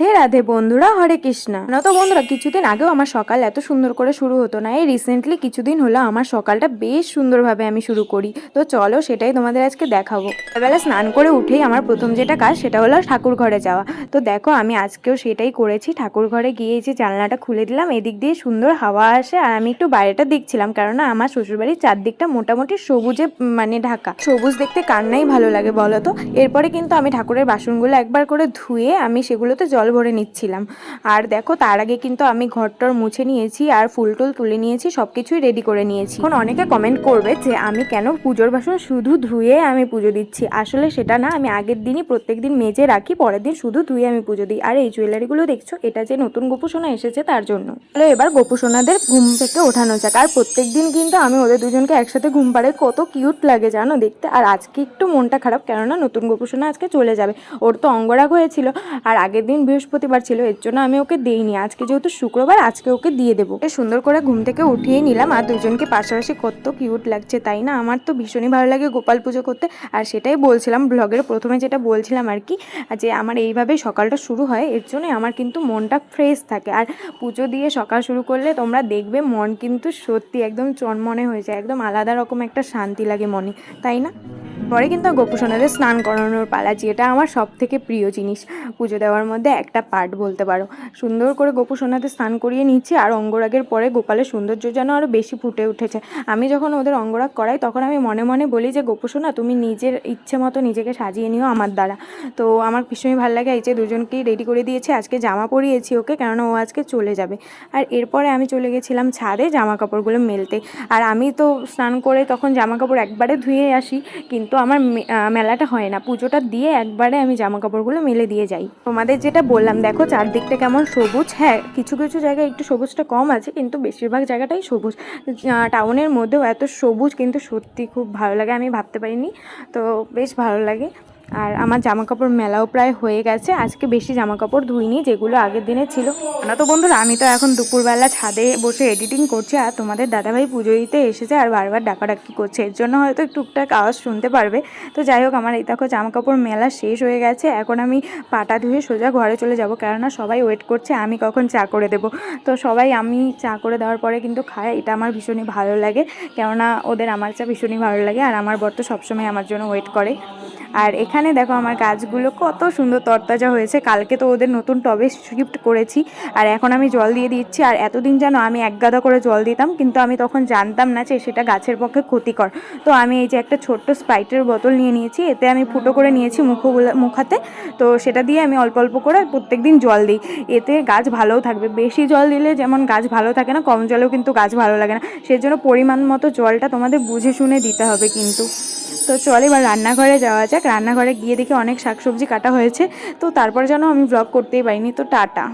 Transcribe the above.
রাধে রাধে বন্ধুরা, হরে কৃষ্ণা। না তো বন্ধুরা, কিছুদিন আগেও আমার সকাল এত সুন্দর করে শুরু হতো না। এই রিসেন্টলি কিছুদিন হলো আমার সকালটা বেশ সুন্দরভাবে আমি শুরু করি। তো চলো সেটাই তোমাদের আজকে দেখাবো। বেলা স্নান করে উঠেই আমার প্রথম যেটা কাজ, সেটা হলো ঠাকুর ঘরে যাওয়া। তো দেখো আমি আজকেও সেটাই করেছি। ঠাকুর ঘরে গিয়ে যে জানলাটা খুলে দিলাম, এদিক দিয়ে সুন্দর হাওয়া আসে। আর আমি একটু বাইরেটা দেখছিলাম, কেননা আমার শ্বশুরবাড়ির চারদিকটা মোটামুটি সবুজে মানে ঢাকা। সবুজ দেখতে কান্নাই ভালো লাগে বলো তো? এরপরে কিন্তু আমি ঠাকুরের বাসনগুলো একবার করে ধুয়ে আমি সেগুলোতে জল ভরে নিচ্ছিলাম। আর দেখো, তার আগে কিন্তু আমি ঘরটর মুছে নিয়েছি আর ফুল টুল তুলে নিয়েছি সব কিছুই রেডি করে নিয়েছি। এখন অনেকে কমেন্ট করবে যে, আমি কেন পুজোর বাসন শুধু ধুয়ে আমি পুজো দিচ্ছি? আসলে সেটা না, আমি আগের দিনই প্রত্যেক দিন মেজে রাখি, পরের দিন শুধু ধুয়ে আমি পুজো দিই। আর এই জুয়েলারিগুলো দেখছ, এটা যে নতুন গোপুসোনা এসেছে তার জন্য। তাহলে এবার গোপুসোনাদের ঘুম থেকে ওঠানো যাক। আর প্রত্যেক দিন কিন্তু আমি ওদের দুজনকে একসাথে ঘুম পাড়ে কত কিউট লাগে জানো দেখতে। আর আজকে একটু মনটা খারাপ, কেননা নতুন গোপুসোনা আজকে চলে যাবে। ওর তো অঙ্গরাগ হয়েছিল। আর আগের দিন বৃহস্পতিবার ছিল, এর জন্য আমি ওকে দেইনি। আজকে যেহেতু শুক্রবার, আজকে ওকে দিয়ে দেবো। সুন্দর করে ঘুম থেকে উঠিয়ে নিলাম, আর দুজনকে পাশাপাশি কত কিউট লাগছে, তাই না? আমার তো ভীষণই ভালো লাগে গোপাল পুজো করতে। আর সেটাই বলছিলাম ব্লগের প্রথমে যেটা বলছিলাম আর কি, যে আমার এইভাবেই সকালটা শুরু হয়, এর জন্য আমার কিন্তু মনটা ফ্রেশ থাকে। আর পুজো দিয়ে সকাল শুরু করলে তোমরা দেখবে মন কিন্তু সত্যি একদম চনমনে হয়ে যায়, একদম আলাদা রকম একটা শান্তি লাগে মনে, তাই না? পরে কিন্তু গোপুসোনাদের স্নান করানোর পালা, যেটা আমার সব থেকে প্রিয় জিনিস। পুজো দেওয়ার মধ্যে একটা পার্ট বলতে পারো। সুন্দর করে গোপুসোনাদের স্নান করিয়ে নিচ্ছি, আর অঙ্গরাগের পরে গোপালের সৌন্দর্য যেন আরও বেশি ফুটে উঠেছে। আমি যখন ওদের অঙ্গরাগ করাই, তখন আমি মনে মনে বলি যে, গোপুসোনা, তুমি নিজের ইচ্ছে মতো নিজেকে সাজিয়ে নিও আমার দ্বারা। তো আমার ভীষণই ভালো লাগে, এই যে দুজনকেই রেডি করে দিয়েছি। আজকে জামা পরিয়েছি ওকে, কেননা ও আজকে চলে যাবে। আর এরপরে আমি চলে গেছিলাম ছাদে জামা কাপড়গুলো মেলতে। আর আমি তো স্নান করে তখন জামা কাপড় একবারে ধুয়ে আসি, কিন্তু আমার মেলাটা হয় না। পুজোটা দিয়ে একবারে আমি জামা কাপড়গুলো মেলে দিয়ে যাই। তোমাদের যেটা বললাম, দেখো চারদিকটা কেমন সবুজ। হ্যাঁ কিছু কিছু জায়গায় একটু সবুজটা কম আছে, কিন্তু বেশিরভাগ জায়গাটাই সবুজ। টাউনের মধ্যেও এত সবুজ, কিন্তু সত্যি খুব ভালো লাগে। আমি ভাবতে পারিনি, তো বেশ ভালো লাগে। আর আমার জামা কাপড় মেলাও প্রায় হয়ে গেছে। আজকে বেশি জামা কাপড় ধুইনি, যেগুলো আগের দিনে ছিল। না তো বন্ধুরা, আমি তো এখন দুপুরবেলা ছাদে বসে এডিটিং করছি আর তোমাদের দাদাভাই পুজো দিতে এসেছে আর বারবার ডাকাডাকি করছে। এর জন্য হয়তো টুকটাক আওয়াজ শুনতে পারবে। তো যাই হোক, আমার এই দেখো জামা কাপড় মেলা শেষ হয়ে গেছে। এখন আমি পাটা ধুয়ে সোজা ঘরে চলে যাব, কেননা সবাই ওয়েট করছে, আমি কখন চা করে দেব। তো সবাই আমি চা করে দেওয়ার পরে কিন্তু খায়, এটা আমার ভীষণই ভালো লাগে। কেননা ওদের আমার চা ভীষণই ভালো লাগে আর আমার বর তো সবসময় আমার জন্য ওয়েট করে। আর এখানে দেখো আমার গাছগুলো কত সুন্দর তরতাজা হয়েছে। কালকে তো ওদের নতুন টবে শিফট করেছি আর এখন আমি জল দিয়ে দিচ্ছি আর এতদিন যেন আমি এক গাদা করে জল দিতাম, কিন্তু আমি তখন জানতাম না যে সেটা গাছের পক্ষে ক্ষতিকর। তো আমি এই যে একটা ছোট্ট স্প্রাইটের বোতল নিয়ে নিয়েছি, এতে আমি ফুটো করে নিয়েছি মুখগুলো, মুখাতে। তো সেটা দিয়ে আমি অল্প অল্প করে প্রত্যেক দিন জল দিই। এতে গাছ ভালোও থাকবে। বেশি জল দিলে যেমন গাছ ভালো থাকে না, কম জলেও কিন্তু গাছ ভালো লাগে না। সেজন্য পরিমাণ মতো জলটা তোমাদের বুঝে শুনে দিতে হবে কিন্তু। তো চল এবার রান্নাঘরে যাওয়া যাক। রান্নাঘরে গিয়ে দেখি অনেক শাকসবজি কাটা হয়েছে। তো তারপর যেন আমি ব্লগ করতেই পারিনি। তো টাটা।